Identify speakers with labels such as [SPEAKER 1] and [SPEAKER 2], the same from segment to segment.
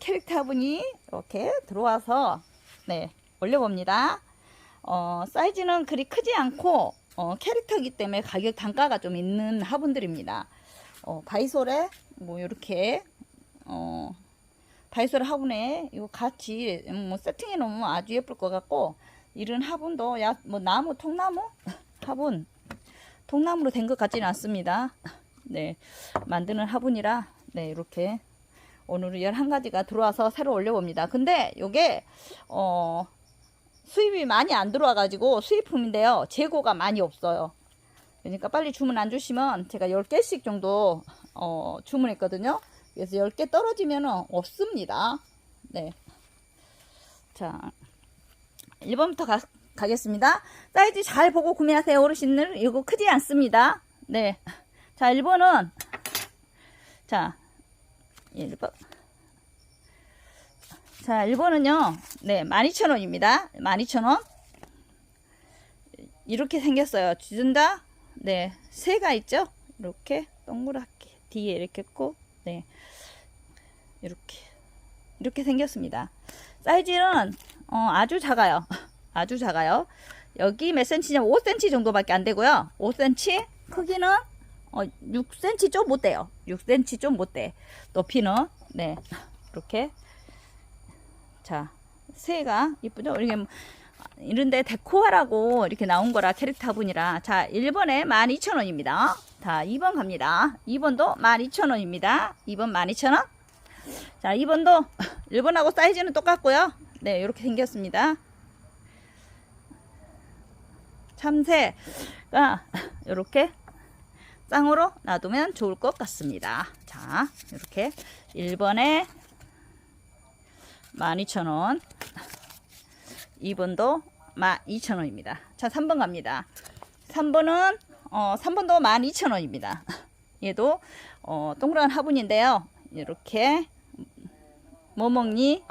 [SPEAKER 1] 캐릭터 분이 이렇게 들어와서 네 올려봅니다. 어, 사이즈는 그리 크지 않고 어, 캐릭터이기 때문에 가격 단가가 좀 있는 화분들입니다. 어, 바이솔에 뭐 이렇게 어, 바이솔 화분에 이거 같이 음, 뭐 세팅해 놓으면 아주 예쁠 것 같고 이런 화분도 야 뭐 나무 통나무 화분 통나무로 된 것 같지는 않습니다. 네, 만드는 화분이라 네 이렇게 오늘은 11가지가 들어와서 새로 올려봅니다. 근데 요게 어 수입이 많이 안 들어와 가지고 수입품인데요. 재고가 많이 없어요. 그러니까 빨리 주문 안 주시면 제가 10개씩 정도 어 주문했거든요. 그래서 10개 떨어지면 없습니다. 네. 자, 1번부터 가, 가겠습니다. 사이즈 잘 보고 구매하세요, 어르신들. 이거 크지 않습니다. 네. 자, 1번은, 자, 1번. 자, 1번은요, 네, 12,000원입니다. 12,000원. 이렇게 생겼어요. 주준다? 네, 새가 있죠? 이렇게 동그랗게 뒤에 이렇게 있고, 네, 이렇게. 이렇게 생겼습니다. 사이즈는 어, 아주 작아요. 아주 작아요. 여기 몇 cm냐? 5cm 정도밖에 안 되고요. 5cm 크기는 어, 6cm 좀 못 돼요. 6cm 좀 못 돼. 높이는 네 이렇게 자 새가 이쁘죠? 이게 뭐, 이런데 데코하라고 이렇게 나온 거라 캐릭터 분이라 자 1번에 12,000원입니다. 자 2번 갑니다. 2번도 12,000원입니다. 2번 12,000원. 자 2번도 1번하고 사이즈는 똑같고요. 네 이렇게 생겼습니다. 참새가 이렇게 쌍으로 놔두면 좋을 것 같습니다. 자, 이렇게 1번에 12,000원, 2번도 12,000원입니다. 자, 3번 갑니다. 3번은 어, 3번도 12,000원입니다. 얘도 어, 동그란 화분인데요. 이렇게 뭐 먹니?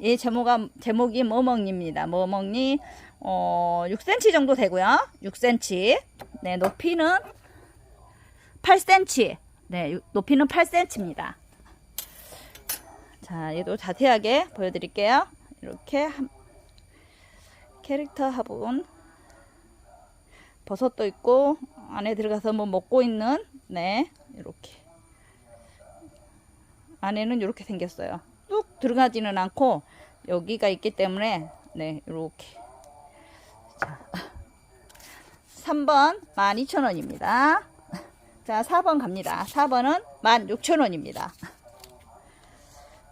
[SPEAKER 1] 얘 제목가 제목이 뭐 먹니입니다. 뭐 먹니? 어, 6cm 정도 되고요. 6cm. 네, 높이는 8cm. 네, 높이는 8cm입니다. 자, 얘도 자세하게 보여드릴게요. 이렇게 한, 캐릭터 화분 버섯도 있고 안에 들어가서 뭐 먹고 있는 네, 이렇게 안에는 이렇게 생겼어요. 뚝 들어가지는 않고 여기가 있기 때문에 네, 이렇게 자, 3번 12,000원입니다. 자, 4번 갑니다. 4번은 16,000원입니다.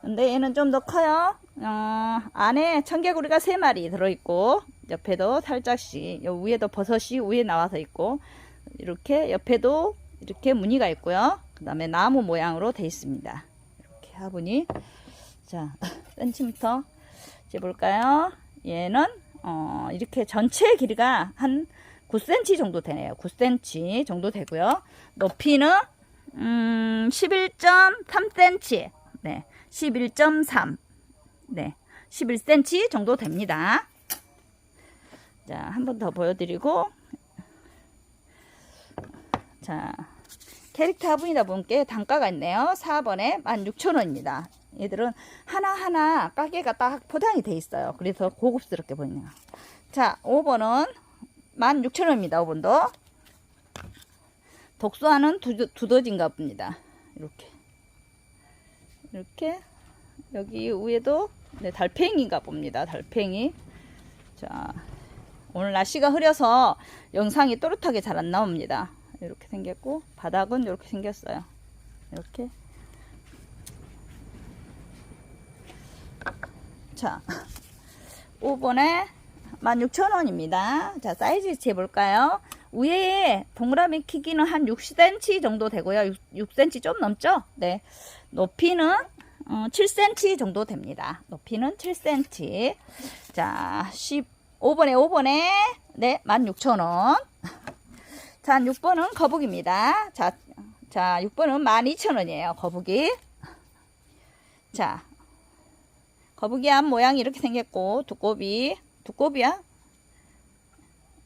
[SPEAKER 1] 근데 얘는 좀 더 커요. 어, 안에 청개구리가 3마리 들어있고, 옆에도 살짝씩, 요 위에도 버섯이 위에 나와서 있고, 이렇게 옆에도 이렇게 무늬가 있고요. 그 다음에 나무 모양으로 되어 있습니다. 이렇게 화분이. 자, 센티미터 재볼까요? 얘는, 어, 이렇게 전체 길이가 한 9cm 정도 되네요. 9cm 정도 되고요. 높이는 음, 11.3cm. 네. 11.3. 네. 11cm 정도 됩니다. 자, 한 번 더 보여드리고. 자, 캐릭터 화분이다 보니까 단가가 있네요. 4번에 16,000원입니다. 얘들은 하나하나 가게가 딱 포장이 돼 있어요. 그래서 고급스럽게 보이네요. 자, 5번은 16,000원입니다. 5번도. 독수화는 두, 두더진가 봅니다. 이렇게. 이렇게. 여기 위에도 네, 달팽이가 봅니다. 달팽이. 자, 오늘 날씨가 흐려서 영상이 또렷하게 잘 안 나옵니다. 이렇게 생겼고, 바닥은 이렇게 생겼어요. 이렇게. 자, 5번에 16,000원입니다. 자, 사이즈 재볼까요? 위에 동그라미 크기는 한 60cm 정도 되고요. 6, cm 좀 넘죠? 네. 높이는 어, 7cm 정도 됩니다. 높이는 7cm. 자, 15번에 5번에 네, 16,000원. 자, 6번은 거북입니다. 자, 자, 6번은 12,000원이에요. 거북이. 자, 거북이 앞 모양이 이렇게 생겼고 두꺼비 두꺼비야?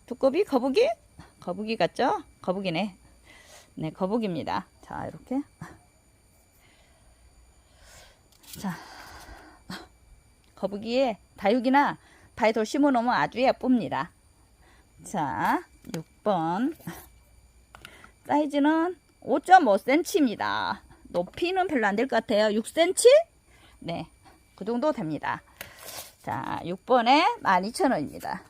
[SPEAKER 1] 두꺼비 거북이? 거북이 같죠? 거북이네. 네, 거북입니다. 자, 이렇게 자, 거북이에 다육이나 바이돌 심어 놓으면 아주 예쁩니다. 자, 6번. 사이즈는 5.5cm입니다. 높이는 별로 안 될 것 같아요. 6cm? 네, 그 정도 됩니다. 자, 6번에 12,000원입니다.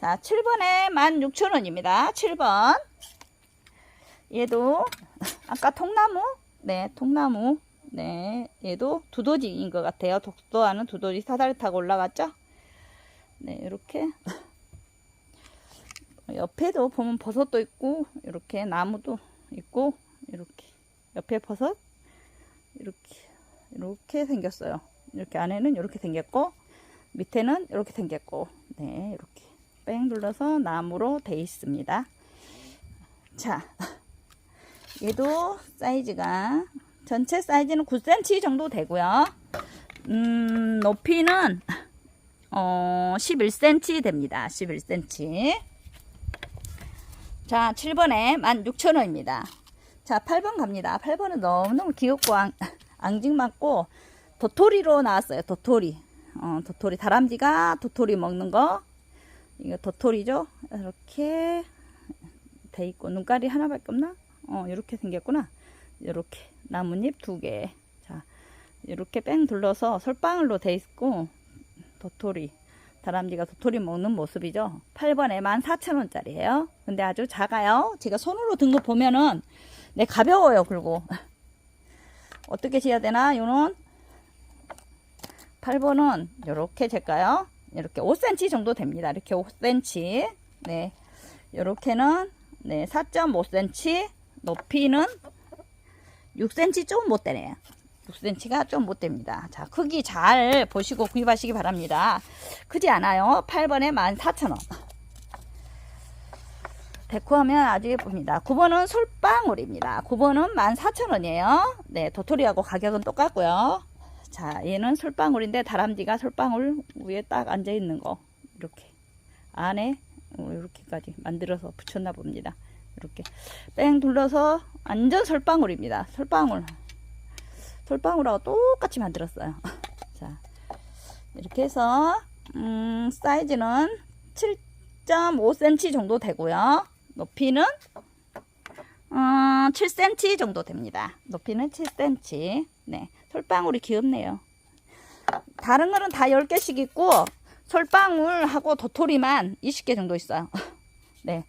[SPEAKER 1] 자, 7번에 16,000원입니다. 7번. 얘도 아까 통나무? 네, 통나무. 네, 얘도 두더지인 것 같아요. 독도하는 두더지 사다리 타고 올라갔죠? 네, 이렇게. 옆에도 보면 버섯도 있고, 이렇게 나무도 있고, 이렇게. 옆에 버섯, 이렇게, 이렇게 생겼어요. 이렇게 안에는 이렇게 생겼고, 밑에는 이렇게 생겼고, 네, 이렇게. 뺑 눌러서 나무로 돼 있습니다. 자, 얘도 사이즈가 전체 사이즈는 9cm 정도 되고요. 음, 높이는 어, 11cm 됩니다. 11cm. 자, 7번에 16,000원입니다. 자, 8번 갑니다. 8번은 너무너무 귀엽고 앙, 앙증맞고 도토리로 나왔어요. 도토리. 어, 도토리. 다람쥐가 도토리 먹는 거. 이거 도토리죠? 이렇게 돼 있고 눈깔이 하나밖에 없나? 어, 이렇게 생겼구나. 이렇게 나뭇잎 두 개. 자, 이렇게 뺑 둘러서 솔방울로 돼 있고 도토리. 다람쥐가 도토리 먹는 모습이죠. 8번에 14,000원짜리예요. 근데 아주 작아요. 제가 손으로 든 거 보면은 네, 가벼워요. 그리고 어떻게 지어야 되나? 요는 8번은 이렇게 될까요? 이렇게 5cm 정도 됩니다. 이렇게 5cm. 네. 요렇게는 네, 4.5cm. 높이는 6cm 좀 못 되네요. 6cm가 좀 못 됩니다. 자, 크기 잘 보시고 구입하시기 바랍니다. 크지 않아요. 8번에 14,000원. 데코하면 아주 예쁩니다. 9번은 솔방울입니다. 9번은 14,000원이에요. 네, 도토리하고 가격은 똑같고요. 자, 얘는 솔방울인데 다람쥐가 솔방울 위에 딱 앉아 있는 거 이렇게 안에 어, 이렇게까지 만들어서 붙였나 봅니다. 이렇게 뺑 둘러서 완전 솔방울입니다. 솔방울. 솔방울하고 똑같이 만들었어요. 자, 이렇게 해서 음, 사이즈는 7.5cm 정도 되고요. 높이는 어, 7cm 정도 됩니다. 높이는 7cm. 네. 솔방울이 귀엽네요. 다른 거는 다 10개씩 있고 솔방울하고 도토리만 20개 정도 있어요. 네.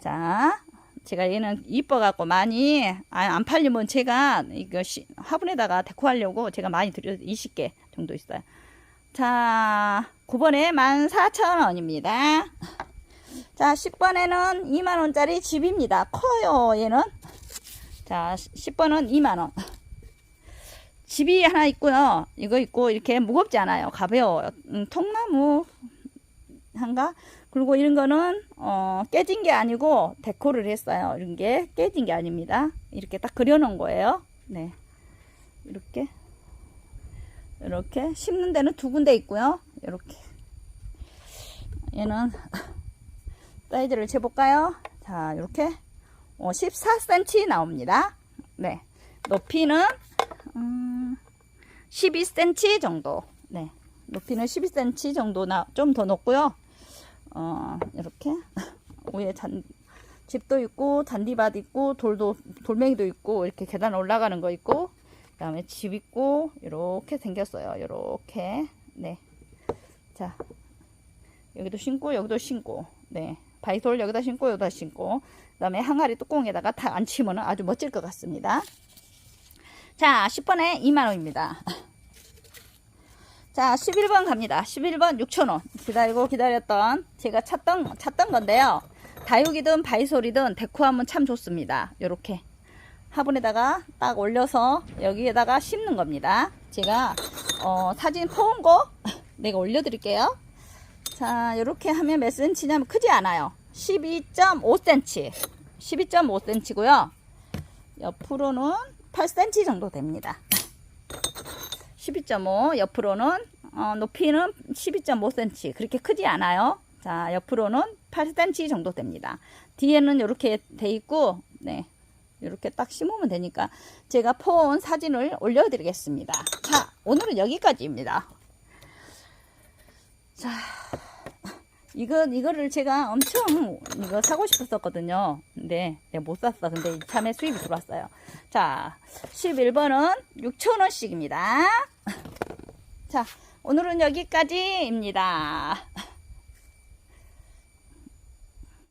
[SPEAKER 1] 자, 제가 얘는 이뻐갖고 많이 아, 안 팔리면 제가 이거 시, 화분에다가 데코하려고 제가 많이 드려서 20개 정도 있어요. 자, 9번에 14,000원입니다. 자, 10번에는 2만원짜리 집입니다. 커요, 얘는. 자, 10번은 2만원. 집이 하나 있고요. 이거 있고, 이렇게 무겁지 않아요. 가벼워요. 음, 통나무 한가? 그리고 이런 거는, 어, 깨진 게 아니고, 데코를 했어요. 이런 게 깨진 게 아닙니다. 이렇게 딱 그려놓은 거예요. 네. 이렇게. 이렇게. 심는 데는 두 군데 있고요. 이렇게. 얘는, 사이즈를 재볼까요? 자, 이렇게. 어, 14cm 나옵니다. 네. 높이는, 음, 12cm 정도. 네. 높이는 12cm 정도 나, 좀 더 높고요. 어, 이렇게. 위에 잔, 집도 있고, 잔디밭 있고, 돌도, 돌멩이도 있고, 이렇게 계단 올라가는 거 있고, 그 다음에 집 있고, 이렇게 생겼어요. 이렇게. 네. 자. 여기도 신고, 여기도 신고. 네. 바이솔 여기다 신고, 여기다 신고. 그 다음에 항아리 뚜껑에다가 다 앉히면 아주 멋질 것 같습니다. 자, 10번에 2만원입니다. 자, 11번 갑니다. 11번 6천원. 기다리고 기다렸던, 제가 찾던, 찾던 건데요. 다육이든 바이솔이든 데코하면 참 좋습니다. 요렇게. 화분에다가 딱 올려서 여기에다가 심는 겁니다. 제가, 어, 사진 포온 거 내가 올려드릴게요. 자, 요렇게 하면 몇 cm냐면 크지 않아요. 12.5cm. 12.5cm고요. 옆으로는 8cm 정도 됩니다. 12.5 옆으로는 어, 높이는 12.5cm 그렇게 크지 않아요. 자 옆으로는 8cm 정도 됩니다. 뒤에는 이렇게 돼 있고 네 이렇게 딱 심으면 되니까 제가 폰 사진을 올려드리겠습니다. 자, 오늘은 여기까지입니다. 자, 이거 이거를 제가 엄청 이거 사고 싶었었거든요. 근데 내가 못 샀어. 근데 이참에 수입이 들어왔어요. 자, 11번은 6,000원씩입니다. 자, 오늘은 여기까지입니다.